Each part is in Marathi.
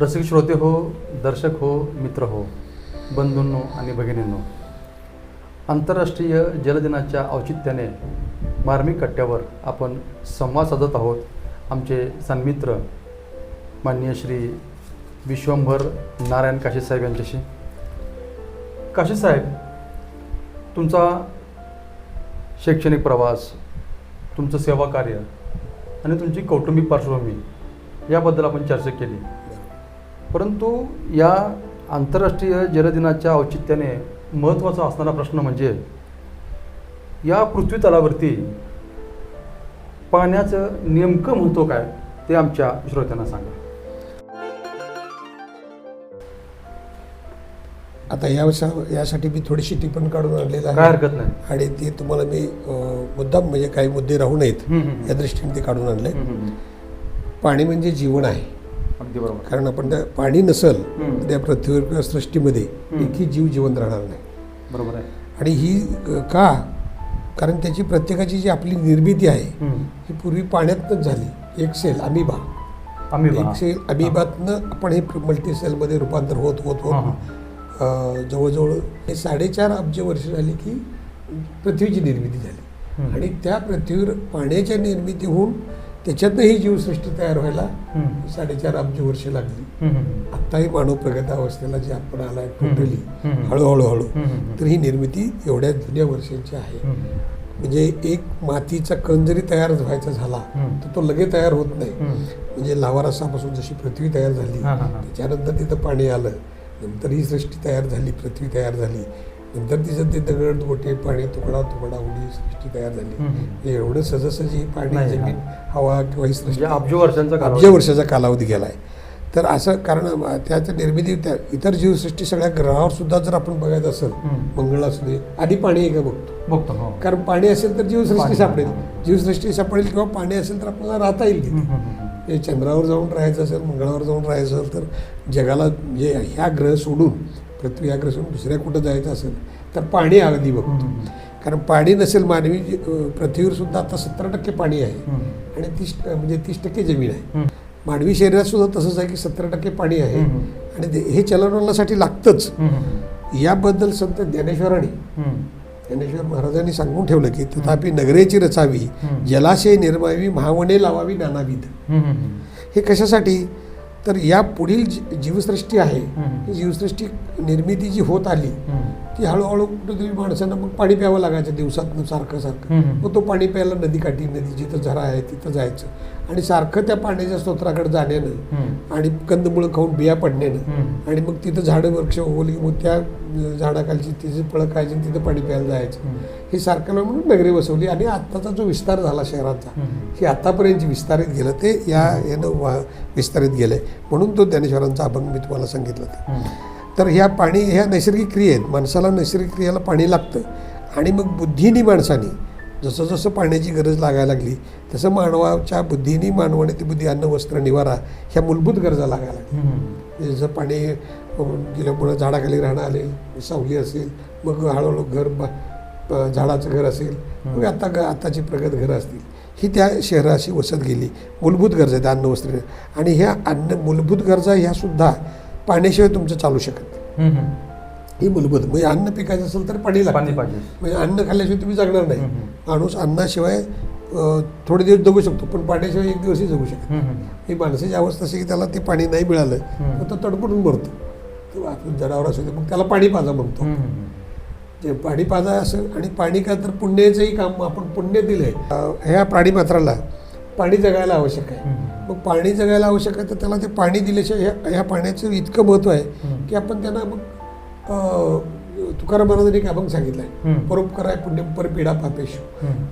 रसिक श्रोते हो दर्शक हो मित्र हो बंधूंनो आणि भगिनींनो आंतरराष्ट्रीय जलदिनाच्या औचित्याने मार्मिक कट्ट्यावर आपण संवाद साधत आहोत. आमचे सन्मित्र माननीय श्री विश्वंभर नारायण काशीसाहेब यांच्याशी. काशी साहेब तुमचा शैक्षणिक प्रवास तुमचं सेवा कार्य आणि तुमची कौटुंबिक पार्श्वभूमी याबद्दल आपण चर्चा केली. परंतु या आंतरराष्ट्रीय जलदिनाच्या औचित्याने महत्त्वाचा असणारा प्रश्न म्हणजे या पृथ्वी तलावरती पाण्याचं नेमकं महत्त्व काय ते आमच्या श्रोत्यांना सांगा. आता या वर्षा- यासाठी मी थोडीशी टिपण काढून आणलेलं काय आहे हरकत नाही. आणि ती तुम्हाला मी मुद्दाम म्हणजे काही मुद्दे राहू नयेत. या दृष्टीने ते काढून आणले. पाणी म्हणजे जीवन आहे. अगदी बरोबर. कारण आपण त्या पाणी नसल. तर त्या पृथ्वीवर किंवा सृष्टीमध्ये. एकही जीव जिवंत राहणार नाही. बरोबर आहे. आणि ही का? कारण त्याची प्रत्येकाची जी आपली निर्मिती आहे. ही पूर्वी पाण्यातनंच झाली. एक सेल अमिबा. एक सेल अमिबातनं आपण हे मल्टी सेलमध्ये रूपांतर होत होत होत. जवळजवळ हे साडेचार अब्ज वर्ष झाली की पृथ्वीची निर्मिती झाली. आणि त्या पृथ्वीवर पाण्याच्या निर्मिती होऊन त्याच्यातनं ही जीवसृष्टी तयार व्हायला. साडेचार अब्ज वर्ष लागली. आत्ताही मानव प्रगत अवस्थेला जे आपण आलाय. टोटली. हळूहळू हळू. तर ही निर्मिती एवढ्या जुन्या वर्षांची आहे. म्हणजे एक मातीचा कण जरी तयार व्हायचा झाला. तर तो लगेच तयार होत नाही. म्हणजे लावारसापासून जशी पृथ्वी तयार झाली. त्याच्यानंतर तिथं पाणी आलं नंतर ही सृष्टी तयार झाली पृथ्वी तयार झाली नंतर तिचं ते दगड गोटे पाणी तुकडा तुकडा उडी सृष्टी तयार झाली. हे एवढं सहजासहजी ही पाणी जमीन हवा किंवा ही सृष्टी म्हणजे अब्ज वर्षांचा अब्ज कालावधी. वर्षाचा कालावधी गेलाय तर असं कारण अं, त्याच्या निर्मिती त्या इतर जीवसृष्टी सगळ्या ग्रहावर सुद्धा जर आपण बघायचं असेल. मंगळ असू दे आधी पाणी आहे का बघतो बघतो हो कारण पाणी असेल तर जीवसृष्टी. सापडेल जीवसृष्टी सापडेल किंवा पाणी असेल तर आपल्याला राहता येईल तिथे. हे चंद्रावर जाऊन राहायचं असेल मंगळावर जाऊन राहायचं असेल तर जगाला म्हणजे ह्या ग्रह सोडून सोडून दुसऱ्या कुठं जायचं असेल तर पाणी अगदी बघतो. कारण पाणी नसेल मानवी पृथ्वीवर सुद्धा आता सत्तर टक्के पाणी आहे. आणि तीस म्हणजे तीस टक्के जमीन आहे. मानवी शरीरात सुद्धा तसंच आहे की सत्तर टक्के पाणी आहे. आणि हे चलनवलनासाठी लागतंच. याबद्दल संत ज्ञानेश्वरांनी. ज्ञानेश्वर महाराजांनी सांगून ठेवलं की तथापि नगरेची रचावी. जलाशय निर्मावी महावने लावावी नानाविध. हे कशासाठी तर या पुढील जी- जीवसृष्टी आहे. ही जीवसृष्टी निर्मिती जी होत आली. ती हळूहळू कुठेतरी माणसांना मग पाणी प्यावं लागायचं दिवसातनं सारखं सारखं. मग तो पाणी प्यायला नदीकाठी नदी जिथं झरा आहे तिथं जायचं आणि सारखं त्या पाण्याच्या स्तोत्राकडे जाण्यानं. आणि कंदमुळं खाऊन बिया पडण्यानं. आणि मग तिथं झाडं वृक्ष उगवली मग त्या झाडाखालची तिची फळं खायची तिथं पाणी प्यायला जायचं. हे सारखं म्हणून नगरी बसवली आणि आत्ताचा जो विस्तार झाला शहराचा. हे आतापर्यंत जे विस्तारित गेलं ते या यानं विस्तारित गेलं म्हणून तो ज्ञानेश्वरांचा अभंग मी तुम्हाला सांगितलं. तर ह्या पाणी ह्या नैसर्गिक क्रिया आहेत माणसाला नैसर्गिक क्रियेला पाणी लागतं आणि मग बुद्धीनी माणसाने जसं जसं पाण्याची गरज लागायला लागली तसं मानवाच्या बुद्धीनी मानवाने ती बुद्धी अन्न वस्त्र निवारा ह्या मूलभूत गरजा लागायला लागल्या. म्हणजे जसं पाणी गेल्यामुळं झाडाखाली राहणं आले सावली असेल मग हळूहळू घर झाडाचं घर असेल मग आता ग आताची प्रगत घरं असतील. ही त्या शहराशी वसत गेली. मूलभूत गरजा आहेत अन्न वस्त्र. आणि ह्या अन्न मूलभूत गरजा ह्या सुद्धा पाण्याशिवाय तुमचं चालू शकत. ही मूलभूत म्हणजे अन्न पिकायचं असेल तर पाणी लागतं पाणी पाहिजे म्हणजे अन्न खाल्ल्याशिवाय तुम्ही जगणार नाही. माणूस अन्नाशिवाय थोडे दिवस जगू शकतो पण पाण्याशिवाय एक दिवसही जगू शकत. ही माणसाची अवस्था अशी की त्याला ते पाणी नाही मिळालं. तर तो तडपडून मरतो किंवा जनावर असू दे मग त्याला पाणी पाजा म्हणतो. जे पाणी पाजा असं आणि पाणी काय तर पुण्याचंही काम आपण पुण्य दिलंय अं, ह्या प्राणीमात्राला पाणी जगायला आवश्यक आहे. मग पाणी जगायला आवश्यक आहे तर त्याला ते पाणी दिल्याशिवाय ह्या ह्या पाण्याचं इतकं महत्त्व आहे. की आपण त्यांना मग तुकाराम महाराजांनी एक अभंग सांगितलाय हम्म. परोपकार आहे पुण्य पर पिढा पापेश.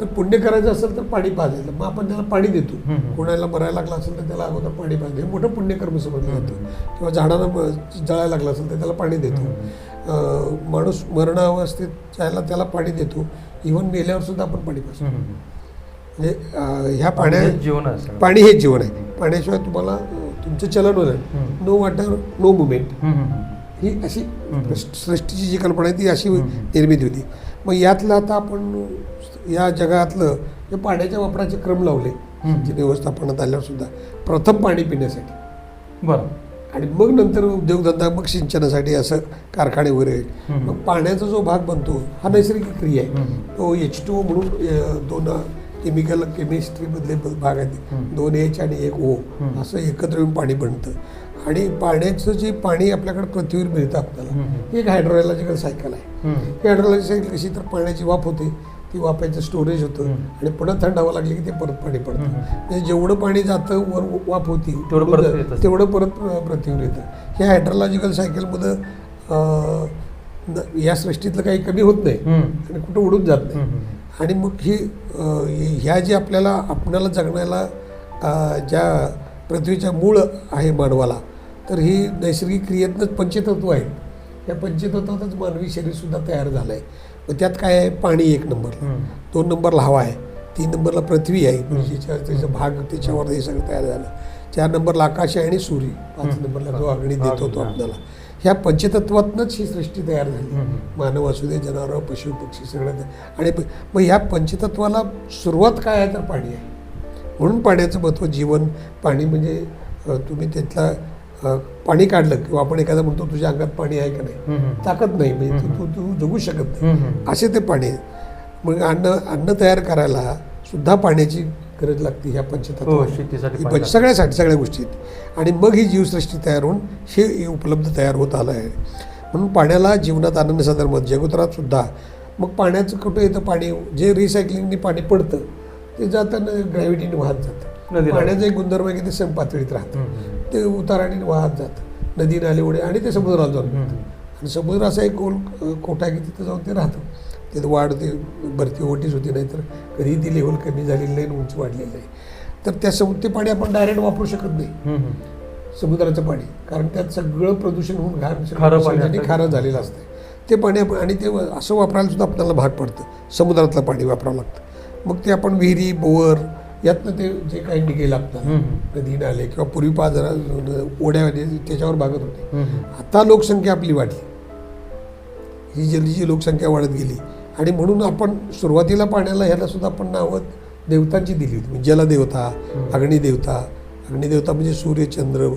तर पुण्य करायचं असेल तर पाणी पाजायचं मग आपण त्याला पाणी देतो. कोणाला मरायला लागला असेल तर त्याला अगोदर पाणी पाहिजे हे मोठं पुण्यकर्म समजलं जातं किंवा झाडाला म- जळायला लागलं असेल तर त्याला पाणी देतो माणूस मरणावस्थेत त्याला त्याला पाणी देतो इव्हन मेल्यावर सुद्धा आपण पाणी पाजतो. म्हणजे ह्या पाणी पाण्या जीवन. पाणी हेच जीवन आहे पाण्याशिवाय तुम्हाला तुमचं चलन हम्म. No water no movement. ही अशी. सृष्टीची जी कल्पना आहे ती अशी. निर्मिती होती मग यातलं आता आपण या जगातलं जे पाण्याच्या वापराचे क्रम लावले व्यवस्थापनात आल्यावर सुद्धा प्रथम पाणी पिण्यासाठी बरं आणि मग नंतर उद्योगधंदा मग सिंचनासाठी असं कारखाने वगैरे. मग पाण्याचा जो भाग बनतो हा नैसर्गिक क्रिया आहे. तो एच टू म्हणून दोन केमिकल केमिस्ट्रीमधले भाग आहेत. दोन एच आणि एक ओ. असं एकत्र येऊन पाणी बनतं आणि पाण्याचं जे पाणी आपल्याकडे पृथ्वीवर मिळतं आपल्याला. ही एक हायड्रोलॉजिकल सायकल आहे. ही हायड्रोलॉजिकल सायकल कशी तर पाण्याची वाफ होते ती वाफायचं स्टोरेज होतं. आणि पुन्हा थंड हवा लागली की ते परत पाणी पडतं. म्हणजे जेवढं पाणी जातं वर वाफ होती तेवढं परत पृथ्वीवर येतं ह्या हायड्रोलॉजिकल सायकलमध्ये या सृष्टीतलं काही कमी होत नाही. आणि कुठं उडून जात नाही. आणि मग ही ह्या जे आपल्याला आपणाला जगण्याला ज्या पृथ्वीच्या मूळ आहे मानवाला तर ही नैसर्गिक क्रियेतनंच पंचतत्व आहेत या पंचतत्वातच मानवी शरीरसुद्धा तयार झालं आहे मग त्यात काय आहे? पाणी एक नंबरला हम्म. दोन नंबरला हवा आहे. तीन नंबरला पृथ्वी आहे. पृथ्वीच्या त्याचा भाग त्याच्यावर हे सगळं तयार झालं. चार नंबरला आकाश आहे आणि सूर्य. पाच. नंबरला जो अग्नी देतो तो हा. आपल्याला. ह्या पंचतत्वातनंच ही सृष्टी तयार झाली. मानव असू दे जनावर पशु पक्षी सगळं ते. आणि मग ह्या पंचतत्वाला सुरुवात काय आहे तर पाणी आहे म्हणून पाण्याचं महत्त्व जीवन पाणी म्हणजे तुम्ही त्यातला पाणी काढलं किंवा आपण एखादा म्हणतो तुझ्या अंगात पाणी आहे का नाही. ताकद नाही म्हणजे तू- तू जगू शकत नाही. असे ते पाणी. मग अन्न अन्न तयार करायला सुद्धा पाण्याची गरज लागते ह्या शेतीसाठी ही पाणी पंच- सगळ्यासाठी सगळ्या गोष्टी आहेत. आणि मग ही जीवसृष्टी तयार होऊन हे उपलब्ध तयार होत आलं आहे. म्हणून पाण्याला जीवनात आनंद मत जगोतरात सुद्धा मग पाण्याचं कुठं येतं पाणी? जे रिसायकलिंगनी पाणी पडतं ते जाताना ग्रॅव्हिटीने वाहत जातं. पाण्याचा एक गुणधर्म आहे की ते सम पातळीत राहतं. ते उताराने वाहत जातं. नदी नाले ओढे आणि ते समुद्राला जाऊन. आणि समुद्र असा एक गोल कोटा की तिथं जाऊन ते राहतं. तिथं वाढ ते भरती ओटीच होती नाही तर कधी ती लेवल कमी झालेली नाही उंची वाढलेली नाही. तर त्या समुद्र ते पाणी आपण डायरेक्ट वापरू शकत नाही. समुद्राचं पाणी. कारण त्यात सगळं प्रदूषण होऊन घाण खारं झालेलं असतं. ते पाणी आपण आणि ते असं वापरायला सुद्धा आपल्याला भाग पडतं. समुद्रातलं पाणी वापरावं लागतं. मग ते आपण विहिरी बोअर यातनं ते जे काही आपल्याला हम्म. नदी नाले किंवा पूर्वी पाजरा ओढ्या त्याच्यावर भागत होते. आता लोकसंख्या आपली वाढली. ही जलची लोकसंख्या वाढत गेली. आणि म्हणून आपण सुरुवातीला पाण्याला ह्याला सुद्धा आपण नावं देवतांची दिली होती. म्हणजे जलदेवता अग्निदेवता अग्निदेवता म्हणजे सूर्य चंद्र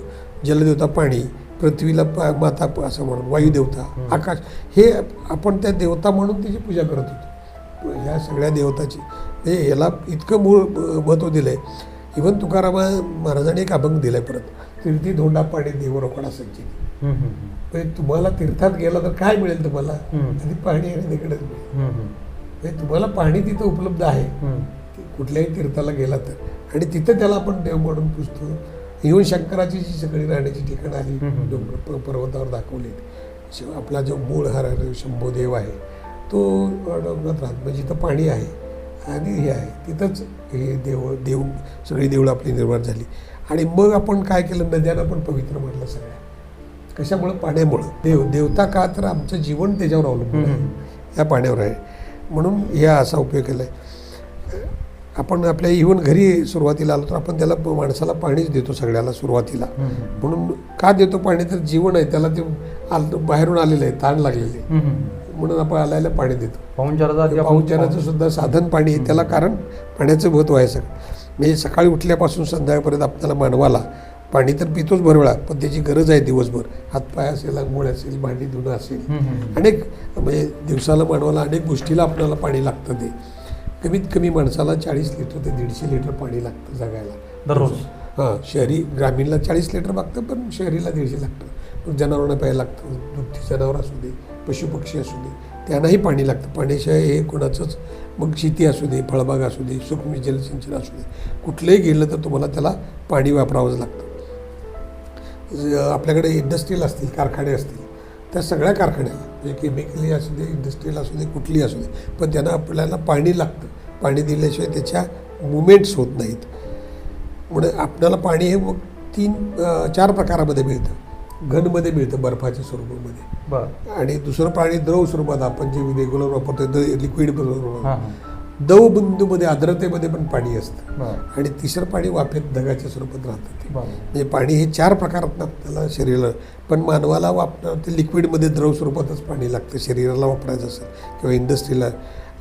जलदेवता पाणी पृथ्वीला माता असं म्हणून वायुदेवता आकाश. हे आपण त्या देवता म्हणून त्याची पूजा करत होतो. ह्या सगळ्या देवताची. म्हणजे ह्याला इतकं मूळ महत्त्व दिलं आहे इवन तुकारामा महाराजांनी एक अभंग दिलाय परत. तीर्थी धोंडा पाणी देव रोकडा संचित. तुम्हाला तीर्थात गेला तर काय मिळेल तुम्हाला. आधी पाणी आणि तिकडेच मिळेल हम्म. म्हणजे तुम्हाला पाणी तिथं उपलब्ध आहे. कुठल्याही तीर्थाला गेला तर. आणि तिथं त्याला आपण देव म्हणून पुजतो. येऊन शंकराची जी सगळी राहण्याची ठिकाणं आली. डोंगर पर्वतावर दाखवली. शिव आपला जो मूळ हर हर शंभो देव आहे तो डोंगरात राहत. म्हणजे जिथं पाणी आहे आणि हे आहे. तिथंच हे देव देव सगळी देवळं आपली निर्माण झाली. आणि मग आपण काय केलं? नद्यांना पण पवित्र म्हटलं सगळ्या कशामुळं? पाण्यामुळं. देव देवता का तर आमचं जीवन त्याच्यावर अवलंबून आहे. या पाण्यावर आहे. म्हणून ह्या असा उपयोग केला आहे आपण आपल्या इव्हन घरी सुरुवातीला आलो तर आपण त्याला माणसाला पाणीच देतो सगळ्याला सुरुवातीला. म्हणून का देतो पाणी? तर जीवन आहे. त्याला ते आल बाहेरून आलेलं आहे. ताण लागलेले. म्हणून आपण आल्याला पाणी देतो. पाहुणचाराचा सुद्धा साधन पाणी आहे. त्याला कारण पाण्याचं महत्त्व आहे सगळं. म्हणजे सकाळी उठल्यापासून संध्याकाळपर्यंत आपल्याला मानवाला पाणी तर पितोच भरवेळा पण त्याची गरज आहे दिवसभर. हातपाय असेल आंघोळ असेल भांडी धुणं असेल. अनेक म्हणजे दिवसाला मानवाला अनेक गोष्टीला आपल्याला पाणी लागतं ते. कमीत कमी माणसाला चाळीस लिटर ते दीडशे लिटर पाणी लागतं जगायला. दररोज? हां शहरी ग्रामीणला चाळीस लिटर लागतं पण शहरीला दीडशे लागतं. मग जनावरांना प्यायला लागतं दुभती जनावर असू दे पशुपक्षी असू दे त्यांनाही पाणी लागतं. पाण्याशिवाय हे कोणाचंच मग शेती असू दे फळबाग असू दे सूक्ष्म जलसिंचन असू दे. कुठलंही गेलं तर तुम्हाला त्याला पाणी वापरावंच लागतं. आपल्याकडे इंडस्ट्रीयल असतील कारखाने असतील त्या सगळ्या कारखान्याला म्हणजे केमिकली असू दे इंडस्ट्रीयल असू दे कुठली असू दे पण त्यांना आपल्याला पाणी लागतं पाणी दिल्याशिवाय त्याच्या मुवमेंट्स होत नाहीत. म्हणून आपल्याला पाणी हे मग तीन चार प्रकारामध्ये मिळतं. घनमध्ये मिळतं बर्फाच्या स्वरूपामध्ये. आणि दुसरं पाणी द्रव स्वरूपात आपण जे रेग्युलर वापरतो लिक्विड हां. दव बिंदूमध्ये आर्द्रतेमध्ये पण पाणी असतं. आणि तिसरं पाणी वाफेत ढगाच्या स्वरूपात राहतं ते. म्हणजे पाणी हे चार प्रकारात आपल्याला शरीराला. पण मानवाला वापर ते लिक्विडमध्ये द्रव स्वरूपातच पाणी लागतं. शरीराला वापरायचं असेल किंवा इंडस्ट्रीला.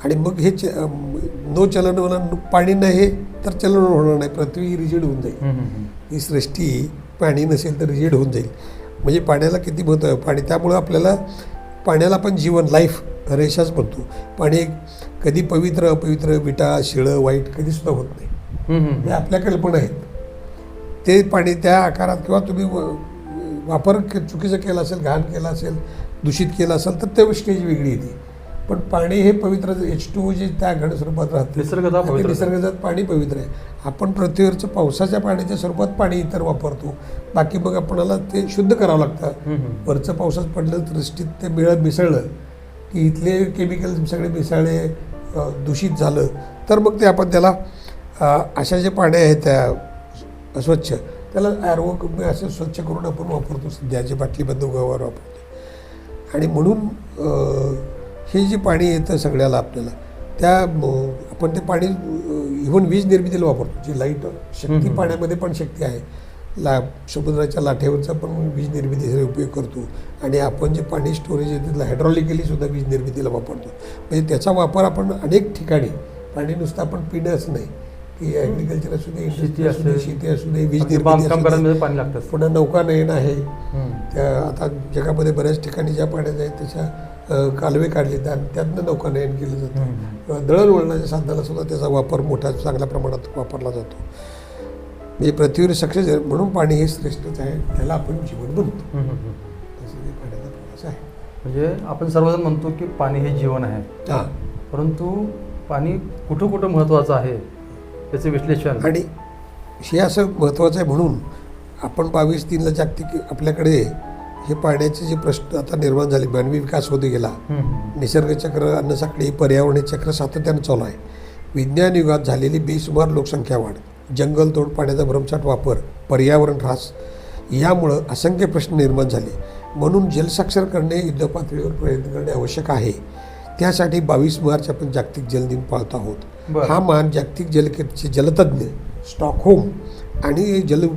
आणि मग हे च नो चलन पाणी नाही हे तर चलन होणार नाही. पृथ्वी रिजिड होऊन जाईल. ही सृष्टी पाणी नसेल तर रिजेड होऊन जाईल. म्हणजे पाण्याला किती महत्त्व आहे? पाणी त्यामुळं आपल्याला पाण्याला पण जीवन लाईफ रेषाच म्हणतो पाणी कधी पवित्र अपवित्र विटा शिळं वाईट कधीसुद्धा होत नाही. हे आपल्या कल्पना आहेत. ते पाणी त्या आकारात किंवा तुम्ही वापर के- चुकीचं केला असेल घाण केला असेल दूषित केलं असेल तर ते स्टेज वेगळी येते. पण पाणी हे पवित्र एच टू जे त्या घन स्वरूपात राहते. निसर्गजात पाणी पवित्र आहे. आपण पृथ्वीवरचं पावसाच्या पाण्याच्या स्वरूपात पाणी इतर वापरतो. बाकी मग आपणाला ते शुद्ध करावं लागतं. वरचं पावसात पडलं दृष्टीत ते मिळ मिसळलं की इथले केमिकल सगळे मिसळले दूषित झालं तर मग ते आपण त्याला अशा जे पाणी आहेत त्या अस्वच्छ त्याला ॲरो असं स्वच्छ करून आपण वापरतो. सध्या जे बाटलीबंद व्यवहार वापरतो आणि म्हणून हे जे पाणी येतं सगळ्याला आपल्याला त्या आपण ते पाणी इव्हन वीज निर्मितीला वापरतो जी लाइट शक्ती. पाण्यामध्ये पण शक्ती आहे ला समुद्राच्या लाटेवरचा पण वीज निर्मितीसाठी उपयोग करतो आणि आपण जे पाणी स्टोरेज आहे तिथलं हायड्रॉलिकली सुद्धा वीज निर्मितीला वापरतो म्हणजे त्याचा वापर आपण अनेक ठिकाणी पाणी नुसतं आपण पिणं असं नाही की ॲग्रिकल्चर असू दे शेती industry असू दे. शेती असू दे वीज निर्मिती पाणी लागतं पुन्हा नौकानयन आहे हम्म. त्या आता जगामध्ये बऱ्याच ठिकाणी ज्या पाण्यात आहे त्याच्या कालवे काढले त्या त्यातनं नौकानयन केलं जातं. किंवा दळणवळणाच्या साधनाला सुद्धा त्याचा वापर मोठ्या चांगल्या प्रमाणात वापरला जातो. म्हणजे पृथ्वीवर सक्सेस म्हणून पाणी हे श्रेष्ठच आहे त्याला आपण जीवन. असं हे पाण्याचा प्रवास आहे. म्हणजे आपण सर्वजण म्हणतो की पाणी हे जीवन आहे. हां. परंतु पाणी कुठं कुठं महत्त्वाचं आहे त्याचे विश्लेषण? आणि हे असं महत्त्वाचं आहे म्हणून आपण बावीस तीनला जागतिक आपल्याकडे हे पाण्याचे जे प्रश्न आता निर्माण झाले मानवी विकास होत गेला. हम्म. निसर्गचक्र अन्नसाखळी पर्यावरण चक्र सातत्यानं चालू आहे. विज्ञान युगात झालेली बेसुमार लोकसंख्या वाढ जंगलतोड पाण्याचा भ्रमसाठ वापर पर्यावरण ऱ्हास यामुळं असंख्य प्रश्न निर्माण झाले. म्हणून जलसाक्षर करणे युद्धपातळीवर प्रयत्न करणे आवश्यक आहे. त्यासाठी बावीस मार्च आपण जागतिक जल दिन पाळत आहोत. हा मान जागतिक जलकेचे जलतज्ञ स्टॉकहोम आणि जल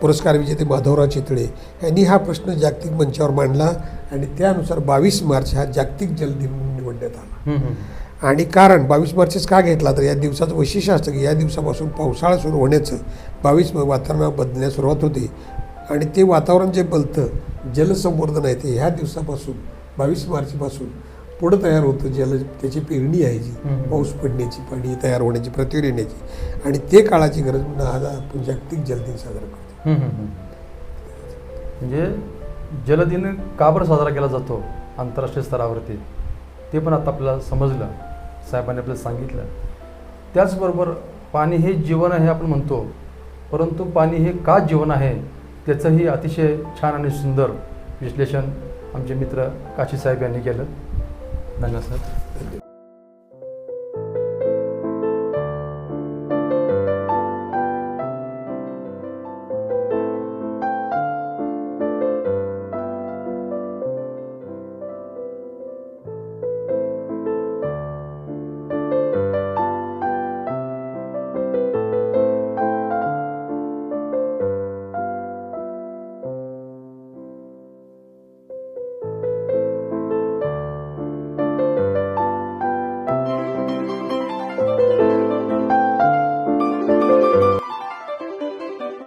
पुरस्कार विजेते माधवराव चितळे यांनी हा प्रश्न जागतिक मंचावर मांडला आणि त्यानुसार बावीस मार्च हा जागतिक जल दिन निवडण्यात आला. आणि कारण बावीस मार्चच का घेतला तर या दिवसाचं वैशिष्ट्य असतं की या दिवसापासून पावसाळा सुरू होण्याचं बावीस वातावरण बदलण्यास सुरुवात होते आणि ते वातावरण जे बलतं जलसंवर्धन आहे ते ह्या दिवसापासून बावीस मार्चपासून पुढं तयार होतं जल त्याची पेरणी आहे जी. पाऊस पडण्याची पाणी तयार होण्याची पृथ्वीवर येण्याची. आणि ते काळाची गरज म्हणून आज आपण जागतिक जलदिन साजरा करतो. म्हणजे जलदिन का बरं साजरा केला जातो आंतरराष्ट्रीय स्तरावरती? ते पण आता आपल्याला समजलं. साहेबांनी आपल्याला सांगितलं. त्याचबरोबर पाणी हे जीवन आहे आपण म्हणतो. परंतु पाणी हे का जीवन आहे? त्याचंही अतिशय छान आणि सुंदर विश्लेषण आमचे मित्र काशी साहेब यांनी केलं. धन्यवाद साहेब